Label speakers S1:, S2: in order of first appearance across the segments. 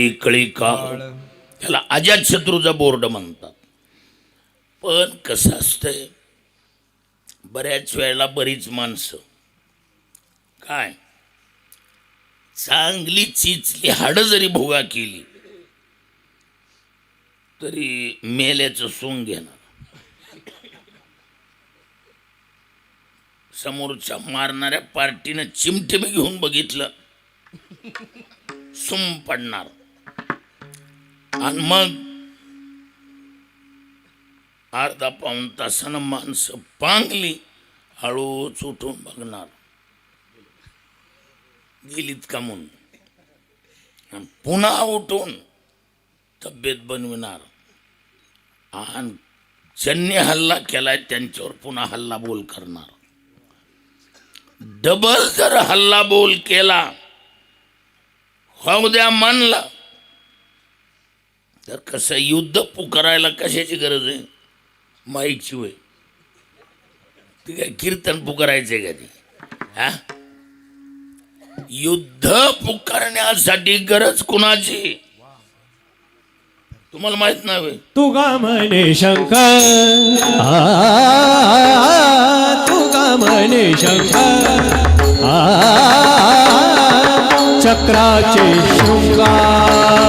S1: कळी काळ त्याला अजात शत्रूचा बोर्ड म्हणतात. पण कसं असतंय? बऱ्याच वेळेला बरीच माणसं. काय? चांगली चिचली हाडं जरी भोगा केली तरी मेल्याचं सोंग घेणार. समोरच्या मारणाऱ्या पार्टीनं चिमटिम घेऊन बघितलं सुम पडणार. आणि मग अर्धा पाऊन तासानं माणसं पांगली हळूच उठून बघणार. गेलीत का म्हणून? पुन्हा उठून तब्येत बनविणार. आणि ज्यांनी हल्ला केलाय त्यांच्यावर पुन्हा हल्ला बोल करणार. डबल जर हल्ला बोल केला होऊ द्या मानला तर कसं युद्ध पुकारायला कशाची गरज आहे? माईकची वय. ती काय कीर्तन आहे का ती? हा? युद्ध पुकारण्यासाठी गरज कुणाची? तुम्हाला माहीत नाही
S2: तू गा म्हणे शंकर. तू गा म्हणे शंकर. चक्राचे शृंगार.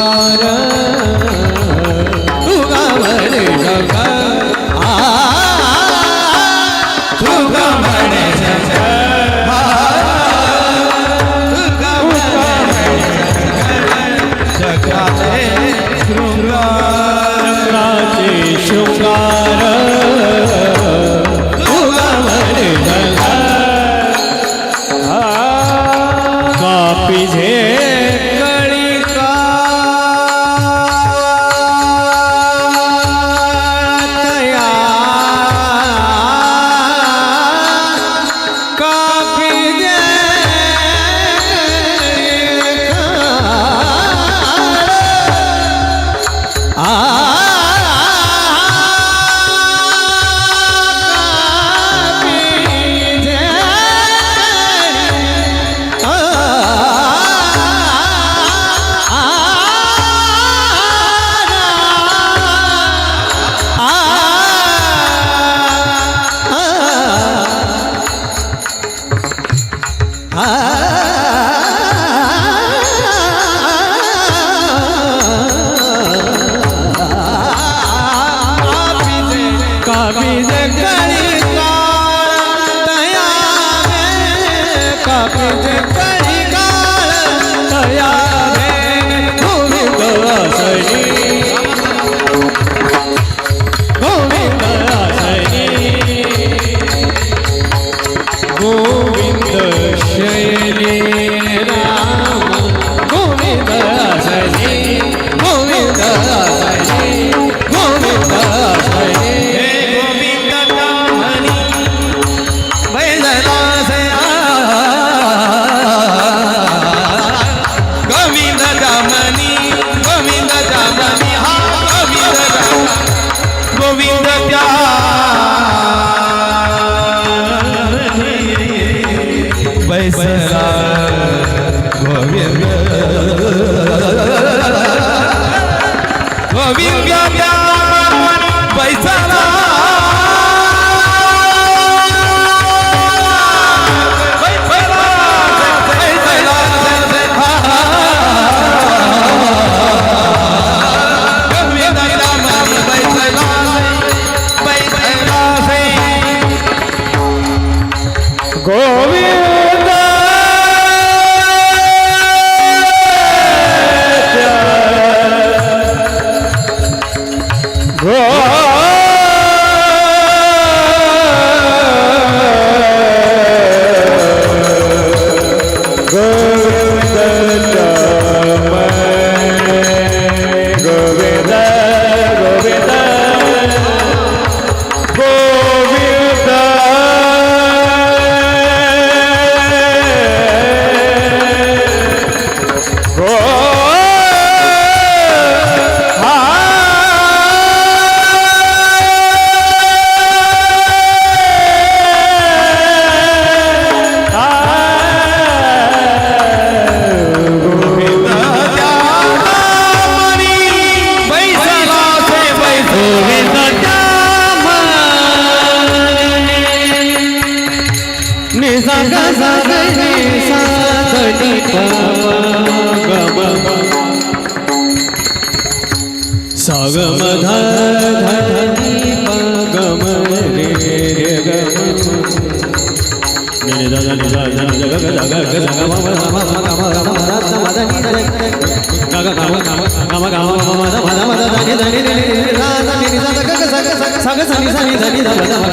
S2: शृंगार काबीज करी Sagama,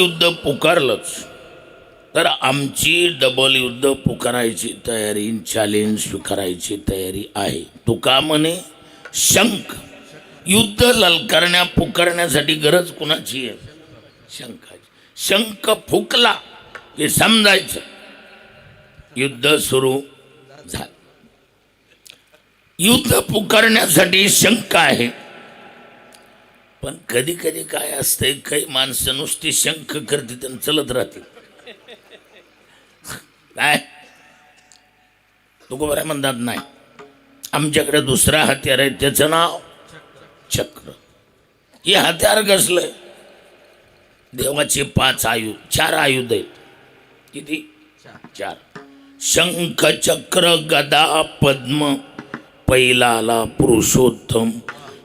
S2: युद्ध पुकारलंच. तर आमची डबल युद्ध पुकारायची तयारी चॅलेंज स्वीकारायची तयारी आहे. तुका म्हणे शंख. युद्ध ललकारण्या पुकारण्यासाठी गरज कुणाची आहे? शंखाची. शंख फुकला हे समजायचं. युद्ध सुरू झालं. युद्ध पुकारण्यासाठी शंख आहे. पण कधी कधी काय असतंय काही माणसं नुसती शंख करते आणि चलत राहते
S1: काय? तुकोबऱ्या म्हणतात नाही. आमच्याकडे दुसरा हत्यार आहे त्याचं नाव चक्र. हे हत्यार कसलं? देवाचे पाच आयु चार आयुध आहेत किती? चार. शंख चक्र गदा पद्म पहिला आला पुरुषोत्तम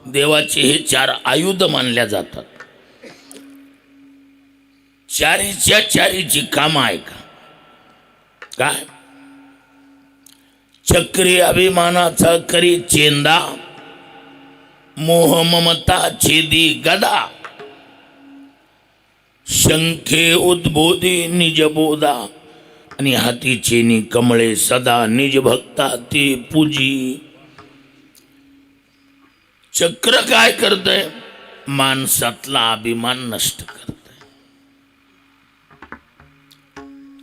S1: देवाचे हे चार आयुध मानल्या जातात. चारीच्या चारीची कामं आहे का? काय? चक्री अभिमानाचा करी चेंदा मोह ममता छेदी गदा. शंखे उद्बोधी निजबोधा आणि हाती चेनी कमळे सदा निज भक्ता ते पूजी. चक्र काय करतंय? माणसातला अभिमान नष्ट करतंय.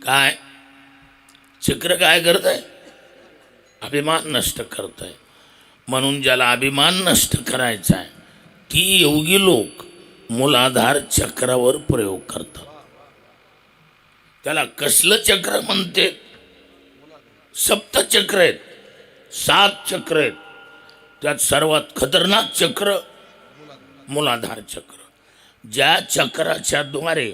S1: काय? चक्र काय करतंय? अभिमान नष्ट करतंय. म्हणून ज्याला अभिमान नष्ट करायचा आहे ती योगी लोक मुलाधार चक्रावर प्रयोग करतात. त्याला कसलं चक्र म्हणते सप्तचक्र आहेत सात चक्र आहेत. त्यात सर्वात खतरनाक चक्र मूलाधार चक्र. ज्या चक्राच्या द्वारे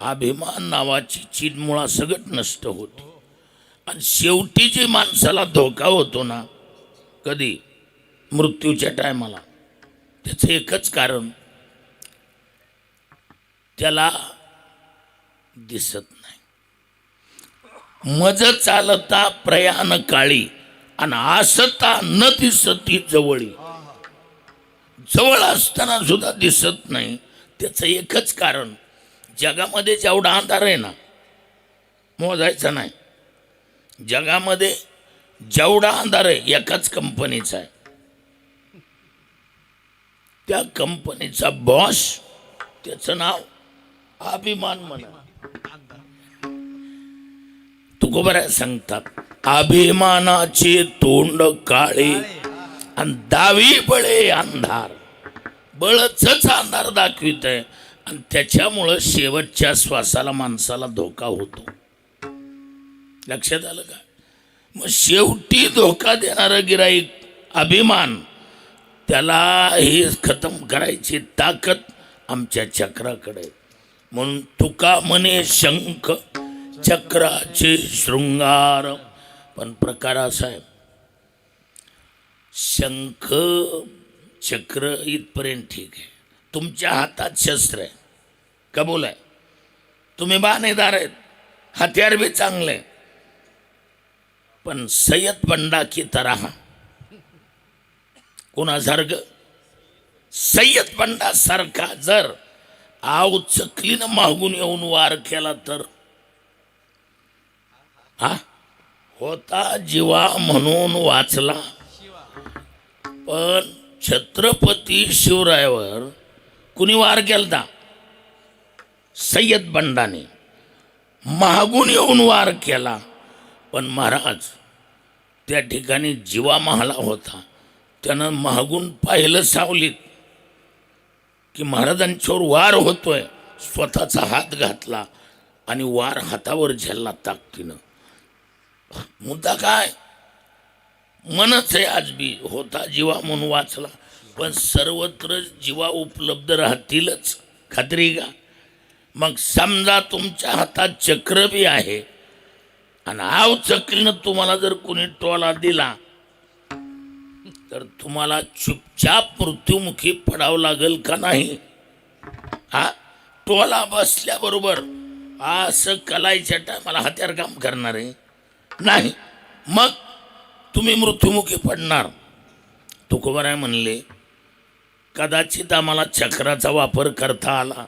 S1: अभिमान नावाची चिनमुळा सगट नष्ट होते. आणि शेवटी जे माणसाला धोका होतो ना कधी? मृत्यूच्या टायमाला. त्याचं एकच कारण त्याला दिसत नाही. मज चालता प्रयाण काळी. आणि आसता न दिसती जवळी. जवळ असताना सुद्धा दिसत नाही. त्याचं एकच कारण जगामध्ये जेवढा अंधार आहे ना मोजायचा नाही. जगामध्ये जेवढा अंधार आहे एकाच कंपनीचा आहे. त्या कंपनीचा बॉस त्याचं नाव अभिमान म्हणा. तुकोबऱ्या सांगतात. अभिमानाचे तोंड काळे. आणि दावी बळे अंधार. बळचच अंधार दाखवित आहे आणि त्याच्यामुळं शेवटच्या श्वासाला माणसाला धोका होतो. लक्षात आलं का? मग शेवटी धोका देणारं गिराईक अभिमान त्याला हे खतम करायची ताकद आमच्या चक्राकडे. म्हणून तुका म्हणे शंख चक्राचे शृंगार पण प्रकार असा आहे. शंख चक्र इथपर्यंत ठीक आहे. तुमच्या हातात शस्त्र आहे. कबूल आहे. तुम्ही बाणेदार आहेत. हत्यार बी चांगले आहे. पण सय्यद बंडा की तरह कोणासारखं सय्यद बंडा सारखा जर आव चकलीनं मागून येऊन वार केला तर? हा? होता जीवा म्हणून वाचला. पण छत्रपती शिवरायावर कुणी वार केलता? सय्यद बंडाने. महागून येऊन वार केला. पण महाराज त्या ठिकाणी जीवा महाला होता. त्यानं महागून पाहिलं सावलीत की महाराजांच्यावर वार होतोय. स्वतःचा हात घातला आणि वार हातावर झेलला ताकदीनं. मुद्दा काय? मनच आहे आज बी होता जीवा म्हणून वाचला पण सर्वत्र जीवा उपलब्ध राहतीलच. खात्री का? मग समजा तुमच्या हातात चक्र बी आहे आणि आव चक्रीनं तुम्हाला जर कोणी टोला दिला तर तुम्हाला चुपचाप मृत्युमुखी पडावं लागेल का नाही? हा? टोला बसल्याबरोबर असं कलाईच्या टायमाला हत्यार काम करणार. आहे नाही. मग तुम्ही मृत्युमुखी पडणार. तुकोबराय म्हणले कदाचित आम्हाला चक्राचा वापर करता आला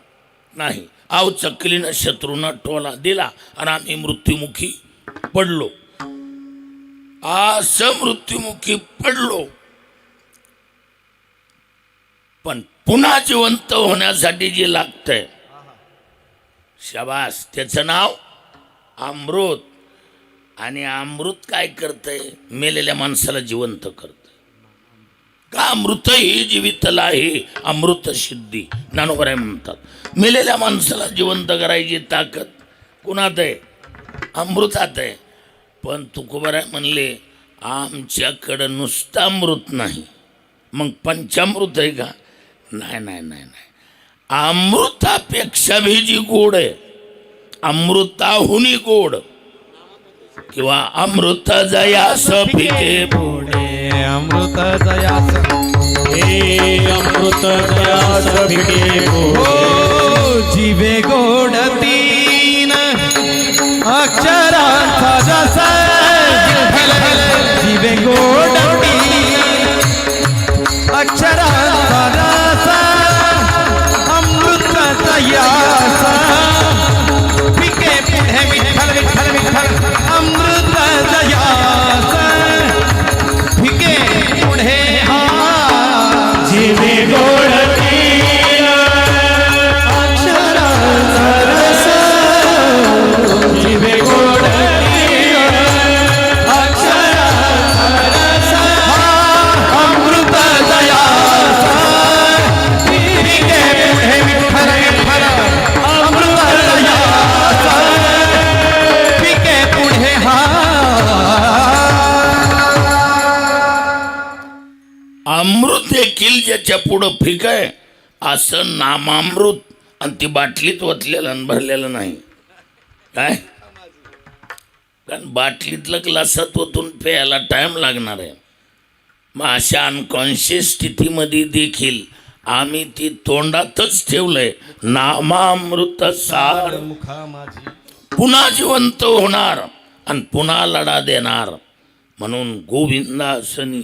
S1: नाही. आव चकलीनं शत्रूनं टोला दिला आणि आम्ही मृत्युमुखी पडलो. असं मृत्युमुखी पडलो. पण पुन्हा जिवंत होण्यासाठी जे लागतंय. शबास. त्याचं नाव अमृत. आणि अमृत काय करतंय? मेलेल्या माणसाला जिवंत करतंय. का अमृत ही जीवितला आहे अमृत सिद्धी. नानोबराय म्हणतात मेलेल्या माणसाला जिवंत करायची ताकद कुणात आहे अमृतात आहे पण तुकोबराय म्हणले आमच्याकडं नुसतं अमृत नाही. मग पंचामृत आहे का? नाही नाही नाही नाही. अमृतापेक्षा भी जी गोड आहे. अमृताहुनी गोड. किंवा अमृत जयास पिके
S3: पुढे अमृत जयास.
S4: हे अमृत दयास भिके
S3: हो जीवे गोड तीन. अक्षरांचा जसा जीवे गोड
S1: देखील पुढं फिक आहे. असं नामामृत आणि ती बाटलीत ओतलेलं आणि भरलेलं नाही. काय? कारण बाटलीतलं ग्लासात ओतून प्यायला टाईम लागणार आहे. मग अशा अनकॉन्शियस स्थितीमध्ये देखील आम्ही ती तोंडातच ठेवलंय. नामामृत सार. पुन्हा जिवंत होणार आणि पुन्हा लढा देणार. म्हणून गोविंदासनी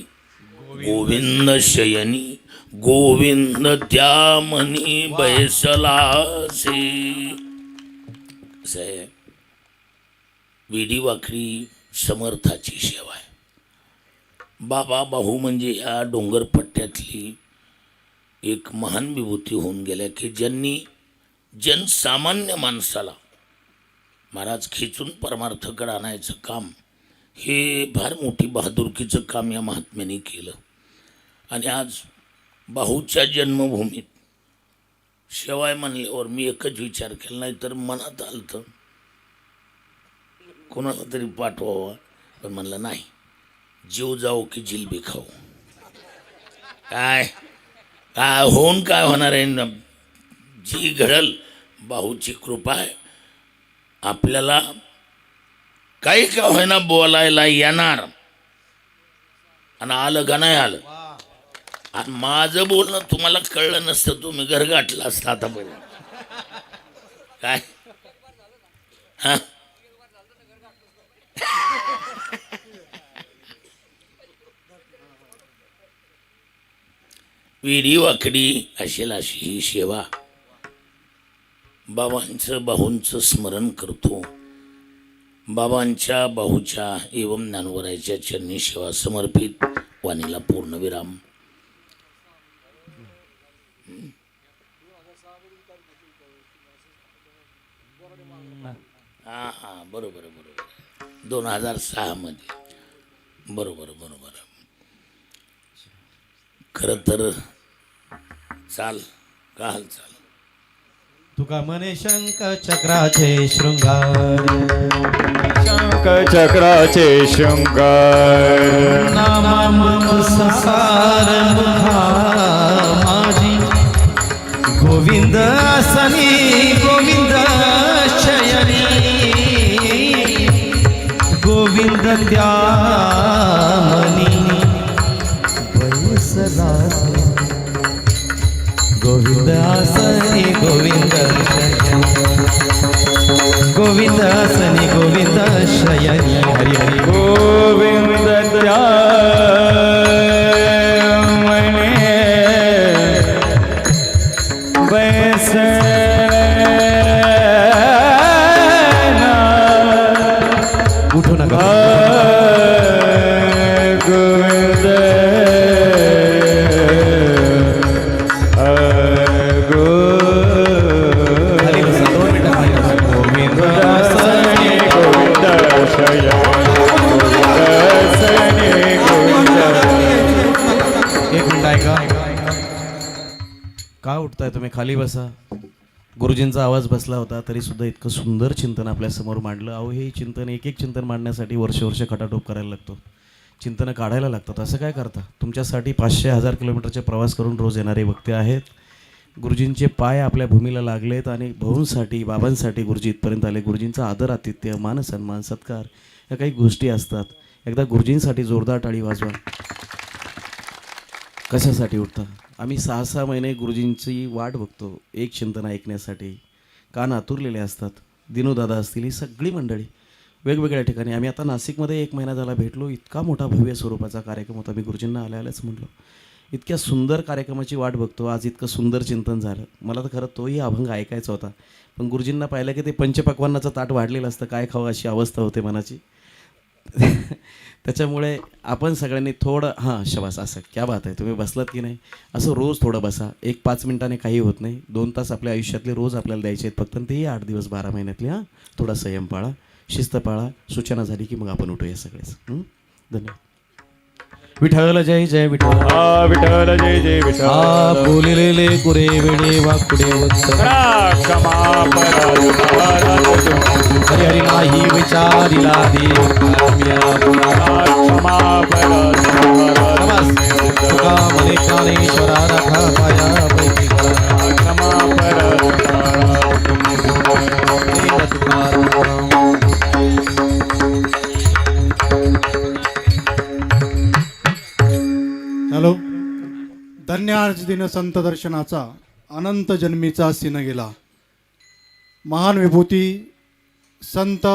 S1: गोविंद शयनी गोविंद त्या मनी बैसलासे। असं आहे. विडी समर्थाची सेवा आहे. बाबा बाहू म्हणजे या डोंगरपट्ट्यातली एक महान विभूती होऊन गेल्या की ज्यांनी जनसामान्य माणसाला महाराज खिचून परमार्थकडे आणायचं काम हे फार मोठी बहादुरकीचं काम या महात्म्याने केलं. आणि आज भाऊच्या जन्मभूमीत. शिवाय म्हणल्यावर मी एकच विचार केला नाही तर मनात आलं कुणाला कोणाला तरी पाठवावं. पण म्हणलं नाही जीव जाओ की जिलबी खाऊ. काय? काय होऊन काय होणार आहे? ना जी घडल भाऊची कृपा आहे. आपल्याला काही का होईना बोलायला येणार. आणि आलं का नाही आलं? आणि माझं बोलणं तुम्हाला कळलं नसतं तुम्ही घर गाठला असता आतापर्यंत. काय? हां? विडी वाकडी असेल अशी ही सेवा. बाबांचं बाहूंचं स्मरण करतो. बाबांच्या बाहूच्या एवं ज्ञानवरायच्या चरणी सेवा समर्पित. वाणीला पूर्णविराम. हां हां बरोबर बरोबर. दोन हजार सहामध्ये बरोबर बरोबर. खरं तर चाल का हालचाल?
S3: तुका मने शंख चक्राचे शृंगार.
S4: शंख चक्राचे शृंगार.
S3: नामामृत संसार मुखा माझी गोविंद आसनी खाली बसा.
S5: गुरुजींचा आवाज बसला होता तरीसुद्धा इतकं सुंदर चिंतन आपल्यासमोर मांडलं. अहो हे चिंतन एक एक चिंतन मांडण्यासाठी वर्ष वर्ष खटाटोप करायला लागतो. चिंतनं काढायला लागतात. असं काय करता? तुमच्यासाठी पाचशे हजार किलोमीटरचे प्रवास करून रोज येणारे वक्ते आहेत. गुरुजींचे पाय आपल्या भूमीला लागलेत आणि भाऊंसाठी बाबांसाठी गुरुजी इथपर्यंत आले. गुरुजींचा आदर आतिथ्य मान सन्मान सत्कार या काही गोष्टी असतात. एकदा गुरुजींसाठी जोरदार टाळी वाजवा. कशासाठी उठता? आम्ही सहा सहा महिने गुरुजींची वाट बघतो एक चिंतन ऐकण्यासाठी. कान आतुरलेले असतात. दिनूदादा असतील ही सगळी मंडळी. वेगवेगळ्या ठिकाणी आम्ही आता नाशिकमध्ये एक महिना झाला भेटलो. इतका मोठा भव्य स्वरूपाचा कार्यक्रम होता. मी गुरुजींना आल्या आल्याच म्हटलो. इतक्या सुंदर कार्यक्रमाची वाट बघतो. आज इतकं सुंदर चिंतन झालं. मला तर खरं तोही अभंग ऐकायचा होता. पण गुरुजींना पाहिलं की ते पंचपक्वांनाचं ताट वाढलेलं असतं. काय खावं अशी अवस्था होते मनाची. त्याच्यामुळे आपण सगळ्यांनी थोडं हां शबास असं क्या बात आहे तुम्ही बसलात की नाही? असं रोज थोडं बसा. एक पाच मिनिटाने काही होत नाही. दोन तास आपल्या आयुष्यातले रोज आपल्याला द्यायचे आहेत फक्त तेही आठ दिवस बारा महिन्यातले हां थोडा संयम पाळा शिस्त पाळा. सूचना झाली की मग आपण उठूया सगळेच. धन्यवाद. विठ्ठल जय जय विठ्ठल.
S4: विठ्ठल जय जय
S5: आ
S4: विठ्ठल
S5: बोलिलेले कुरे वेडे वाकुडे वत्स
S4: करा क्षमा पराध
S5: हरी हरी नाही विचारिला देव तुका मने राखा पाया
S4: क्षमा
S6: पुण्यार्ज दिन संत दर्शनाचा अनंत जन्मीचा सिन गेला. महान विभूती संत